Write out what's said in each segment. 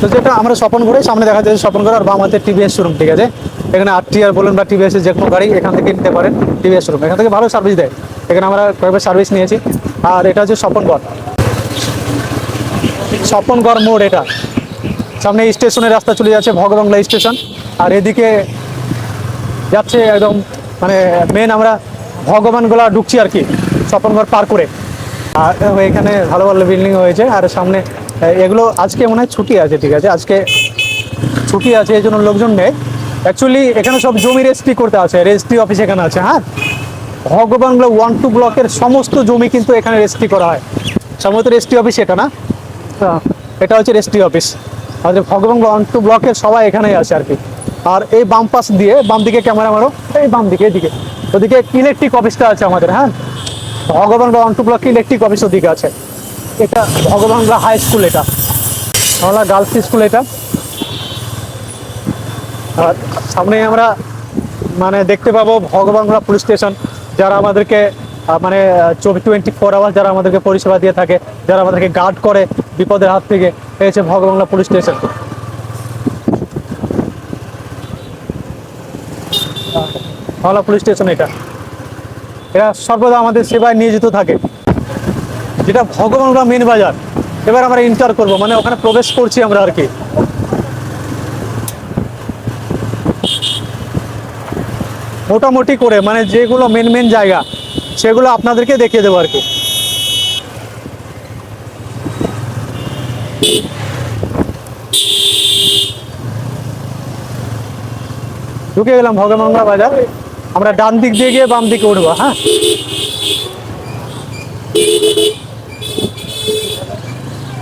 তো যেটা আমরা স্বপন করে সামনে দেখা যাচ্ছে স্বপন করে আর বাম হাতে টিভিএস শোরুম ঠিক আছে? এখানে আর টিআর বলুন বা টিভিএস যে কোনো গাড়ি এখান থেকে নিতে পারেন টিভিএস শোরুম এখান থেকে ভালো সার্ভিস দেয়। এখানে আমরা কয়েকবার সার্ভিস নিয়েছি। আর এটা হচ্ছে স্বপনগড় স্বপনগড় মোড় এটা। সামনে স্টেশনের রাস্তা চলে যাচ্ছে ভগবাংলা স্টেশন। আর এদিকে যাচ্ছে একদম মানে মেন আমরা ভগবানগুলা ঢুকছি আর কি স্বপনগড় পার করে। আর এখানে ভালো ভালো বিল্ডিং হয়েছে। আর সামনে এগুলো আজকে মনে হয় ছুটি আছে ঠিক আছে? আজকে ছুটি আছে এই জন্য লোকজন নেই। অ্যাকচুয়ালি এখানে সব জমি রেজিস্ট্রি করতে আছে রেজিস্ট্রি অফিস এখানে আছে হ্যাঁ? ভগবানগুলো ওয়ান টু ব্লকের সমস্ত জমি কিন্তু এখানে রেজিস্ট্রি করা হয়। সম্ভবত রেজিস্ট্রি অফিস এটা না? হ্যাঁ, এটা হচ্ছে রেজিস্ট্রি অফিস আমাদের ভগবান ওয়ান টু ব্লকের সবাই এখানেই আছে আর কি। আর এই বাম পাশ দিয়ে বাম দিকে ক্যামেরা মারো এই বাম দিকে এদিকে ওদিকে ইলেকট্রিক অফিসটা আছে আমাদের হ্যাঁ? Bhagwan one two block electric office ওদিকে আছে। এটা ভগবানগা হাই স্কুল এটা। আমরা গার্লস স্কুল এটা। আর সামনে আমরা মানে দেখতে পাবো ভগবানগোলা পুলিশ স্টেশন যারা আমাদেরকে মানে চব্বিশ টোয়েন্টি ফোর আওয়ার যারা আমাদেরকে পরিষেবা দিয়ে থাকে, যারা আমাদেরকে গার্ড করে বিপদের হাত থেকে হচ্ছে ভগবানগোলা পুলিশ স্টেশন হাওলা পুলিশ স্টেশন এটা। এরা সর্বদা আমাদের সেবায় নিয়োজিত থাকে। যেটা ভগবানগোলা মেন বাজার। এবার আমরা ইন্টার করব মানে ওখানে প্রবেশ করছি আমরা আর কি। মোটামুটি করে মানে যেগুলো মেন মেন জায়গা, সেগুলো আপনাদেরকে দেখিয়ে দেবো আর কি। ঢুকে গেলাম ভগবানগা বাজার। আমরা ডান দিক দিয়ে গিয়ে বাম দিকে উঠবো হ্যাঁ?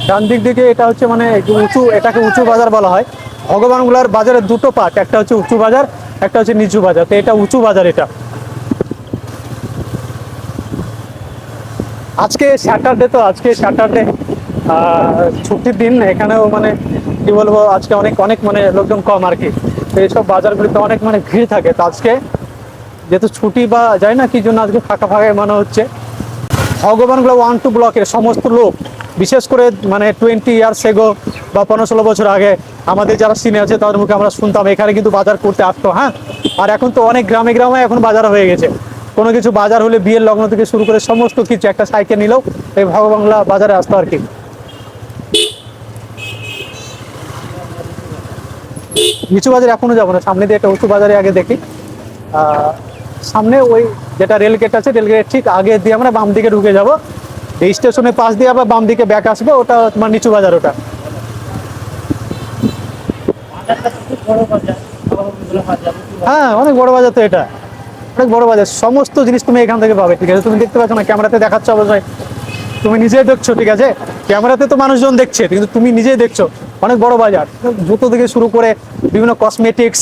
ডান দিক দিকে এটা হচ্ছে মানে উঁচু, এটাকে উঁচু বাজার বলা হয়। ভগবানগুলার বাজারের দুটো পার্ট, একটা হচ্ছে উঁচু বাজার, একটা হচ্ছে নিচু বাজার। তো এটা উঁচু বাজার এটা। আজকে স্যাটারডে তো, আজকে স্যাটারডে ছুটির দিন, এখানেও মানে কি বলব, আজকে অনেক অনেক মানে লোকজন কম আর কি। তো এইসব বাজারগুলিতে অনেক মানে ভিড় থাকে। তো আজকে যেহেতু ছুটি বা যায় না, কি জন্য আজকে ফাঁকা ফাঁকা মনে হচ্ছে? ভগবানগুলো ওয়ান টু ব্লকের সমস্ত লোক, বিশেষ করে মানে টোয়েন্টি ইয়ার্স এগো বা পনেরো ষোলো বছর আগে, আমাদের যারা সিনে আছে তাদের মুখে আমরা শুনতাম, এখানে কিন্তু বাজার করতে আসতো হ্যাঁ? আর এখন তো অনেক গ্রামে গ্রামে এখন বাজার হয়ে গেছে। কোনো কিছু বাজার হলে বিয়ের লগ্ন থেকে শুরু করে সমস্ত কিছু একটা সাইকেল নিলেও এই ভগবাংলা বাজারে আসতো আর কি। নিচু বাজারে এখনও যাব না, সামনে দিয়ে একটা উঁচু বাজারে আগে দেখি। সামনে ওই যেটা রেল গেট আছে রেল গেট ঠিক আগে দিয়ে আমরা বাম দিকে ঢুকে যাব। এই স্টেশনের পাশ দিয়ে আবার বাম দিকে ব্যাক আসবে, ওটা তোমার নিচু বাজার ওটা। হ্যাঁ অনেক বড় বাজার তো এটা। অনেক বড় বাজার। সমস্ত জিনিস তুমি এখান থেকে পাবে, ঠিক আছে? তুমি দেখতে পাচ্ছ না ক্যামেরাতে দেখাচ্ছ অবশ্যই। তুমি নিজেই দেখছ, ঠিক আছে? ক্যামেরাতে তো মানুষজন দেখছে, কিন্তু তুমি নিজেই দেখছ। অনেক বড় বাজার। জুতো থেকে শুরু করে বিভিন্ন কসমেটিক্স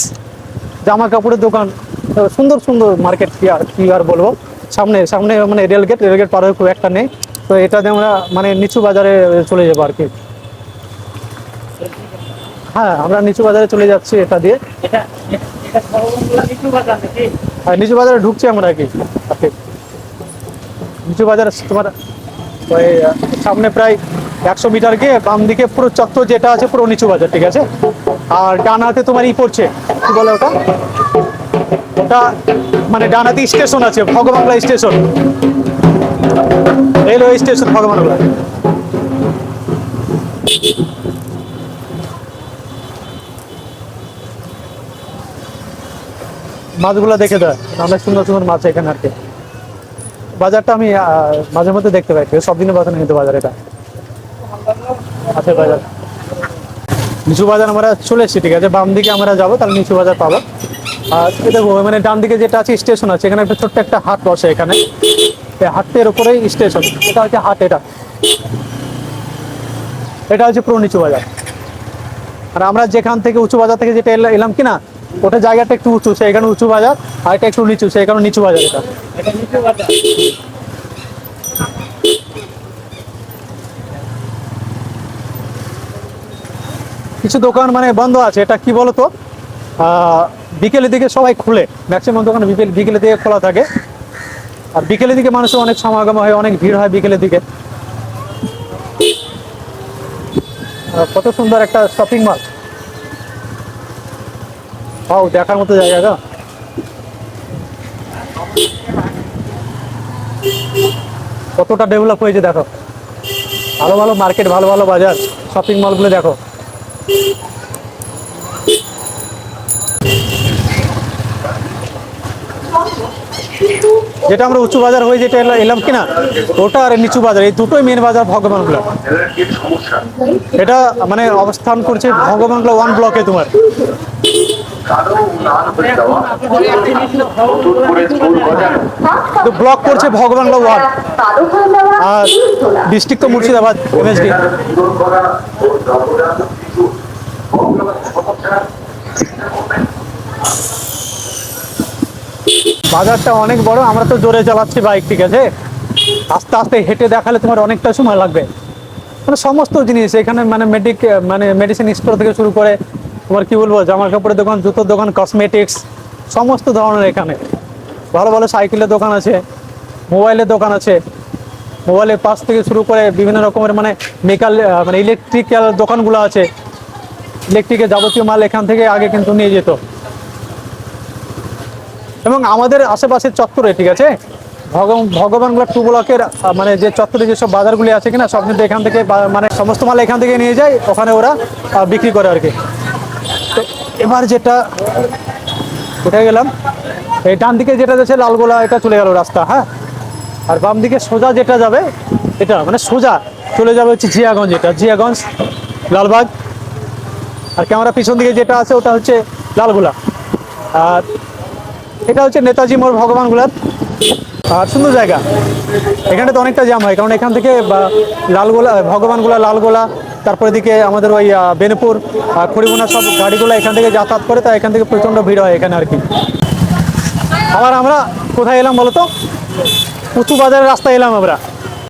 জামা কাপড়ের দোকান। সুন্দর সুন্দর মার্কেট কি আর কি আর বলব। সামনে সামনে মানে রেলগেট রেলগেট পার হয়ে খুব একটা নেই। তো এটাতে আমরা মানে নিচু বাজারে চলে যাব আর কি। হ্যাঁ আমরা নিচু বাজারে চলে যাচ্ছি এটা দিয়ে। এটা এটা- এটা ভগবানগোলা নিচু বাজার ঢুকছি আমরা কি। ওকে। নিচু বাজারে তোমার সামনে প্রায় একশো মিটার গিয়ে বাম দিকে পুরো চত্বর যেটা আছে পুরো নিচু বাজার, ঠিক আছে? আর ডান হাতে তোমার ই পড়ছে। কি বলে ওটা? ওটা মানে ডান হাতে স্টেশন আছে Bhagwangola station. Railway station Bhagwangola মাছগুলো দেখে দেয় অনেক সুন্দর সুন্দর মাছ এখানে আর কি। বাজারটা আমি মাঝে মধ্যে দেখতে পাই সব দিনের বাজার কিন্তু বাজার এটা। আছে বাজার। নিচু বাজার আমরা চলে এসেছি, ঠিক আছে? বাম দিকে আমরা যাব, তাহলে নিচু বাজার পাবো। আর দেখো মানে ডান দিকে যেটা আছে স্টেশন আছে এখানে একটা ছোট্ট একটা হাট বসে এখানে। হাটের উপরেই স্টেশন এটা হচ্ছে হাট এটা। এটা হচ্ছে পুরো নিচু বাজার। আর আমরা যেখান থেকে উঁচু বাজার থেকে যেটা এলাম কিনা ওটা জায়গাটা একটু উঁচু সেখানে উঁচু বাজার আর এটা একটু নিচু সেখানে নিচু বাজার এটা এটা। কিছু দোকান মানে বন্ধ আছে এটা কি বলতো? আহ, বিকেলের দিকে সবাই খুলে। ম্যাক্সিমাম দোকান বিকেল বিকেলের দিকে খোলা থাকে। আর বিকেলের দিকে মানুষের অনেক সমাগম হয়, অনেক ভিড় হয় বিকেলের দিকে। কত সুন্দর একটা শপিং মল ও দেখার মতো জায়গা গো। কতটা ডেভেলপ হয়েছে দেখো। ভালো ভালো মার্কেট ভালো ভালো বাজার। শপিং মলগুলো দেখো। যেটা আমরা উঁচু বাজার হয়ে যেটা এলা- এলাম কিনা, ওটা আর নিচু বাজার, এই দুটোই মেন বাজার ভগবানগুলো এটা মানে অবস্থান করছে ভগবানগুলো ওয়ান ব্লকে তোমার। ব্লক করছে ভগবানগুলো ওয়ান আর ডিস্ট্রিক্ট তো মুর্শিদাবাদ এমএসডি বাজারটা অনেক বড়, আমরা তো জোরে চালাচ্ছি বাইক ঠিক আছে? আস্তে আস্তে হেঁটে দেখালে তোমার অনেকটা সময় লাগবে। মানে সমস্ত জিনিস, এখানে মানে মেডিক মানে মেডিসিন স্টোর থেকে শুরু করে, তোমার কি বলব, জামা কাপড়ের দোকান, জুতোর দোকান কসমেটিক্স সমস্ত ধরনের এখানে। ভালো ভালো সাইকেলের দোকান আছে, মোবাইলের দোকান আছে। মোবাইলের পাশ থেকে শুরু করে বিভিন্ন রকমের মানে মেকাল মানে ইলেকট্রিক্যাল দোকানগুলো আছে। ইলেকট্রিকের যাবতীয় মাল এখান থেকে আগে কিন্তু নিয়ে যেত। এবং আমাদের আশেপাশের চত্বরে, ঠিক আছে? ভগ- ভগবানগুলা টু ব্লকের মানে যে চত্বরে যেসব বাজারগুলি আছে কিনা, সব কিন্তু এখান থেকে মানে সমস্ত মাল এখান থেকে নিয়ে যায়, ওখানে ওরা বিক্রি করে আর কি। তো এবার যেটা, কোথায় গেলাম? এই ডান দিকে যেটা যাচ্ছে লালগোলা, এটা চলে গেল রাস্তা হ্যাঁ? আর বাম দিকে সোজা যেটা যাবে, এটা মানে সোজা চলে যাবে হচ্ছে জিয়াগঞ্জ, এটা জিয়াগঞ্জ, লালবাগ। আর ক্যামেরা পিছন দিকে যেটা আছে, ওটা হচ্ছে লালগোলা। আর এটা হচ্ছে নেতাজি মোড় ভগবানগুলার আর সুন্দর জায়গা। এখানে তো অনেকটা জ্যাম হয়, কারণ এখান থেকে লালগোলা ভগবানগুলা লালগোলা, তারপরে দিকে আমাদের ওই বেনপুর খড়িমোনা সব গাড়িগুলো এখান থেকে যাতায়াত করে, তাই এখান থেকে প্রচণ্ড ভিড় হয় এখানে আর কি আবার আমরা কোথায় এলাম বলতো? উঁচু বাজারের রাস্তায় এলাম আমরা।